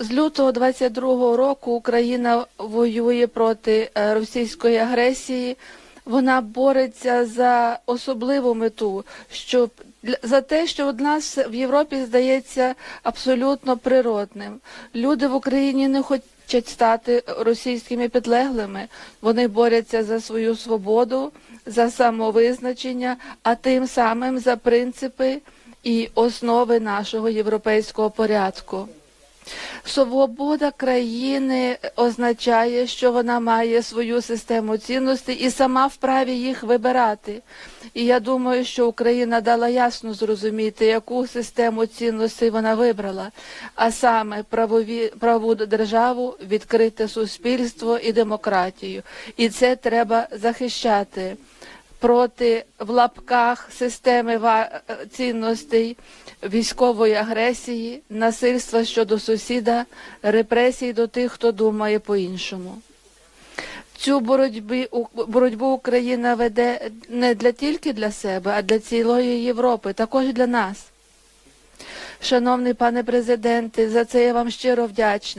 З лютого 22-го року Україна воює проти е, російської агресії. Вона бореться за особливу мету, щоб за те, що у нас в Європі здається абсолютно природним. Люди в Україні не хочуть стати російськими підлеглими. Вони борються за свою свободу, за самовизначення, а тим самим за принципи і основи нашого європейського порядку. Свобода країни означає, що вона має свою систему цінностей і сама вправі їх вибирати. І я думаю, що Україна дала ясно зрозуміти, яку систему цінностей вона вибрала, а саме правові, праву державу, відкрите суспільство і демократію. І це треба захищати проти в лапках системи е, цінностей, військової агресії, насильства щодо сусіда, репресій до тих, хто думає по-іншому. Цю боротьбі, боротьбу Україна веде не для тільки для себе, а для цілої Європи, також для нас. Шановний пане президенте, за це я вам щиро вдячний.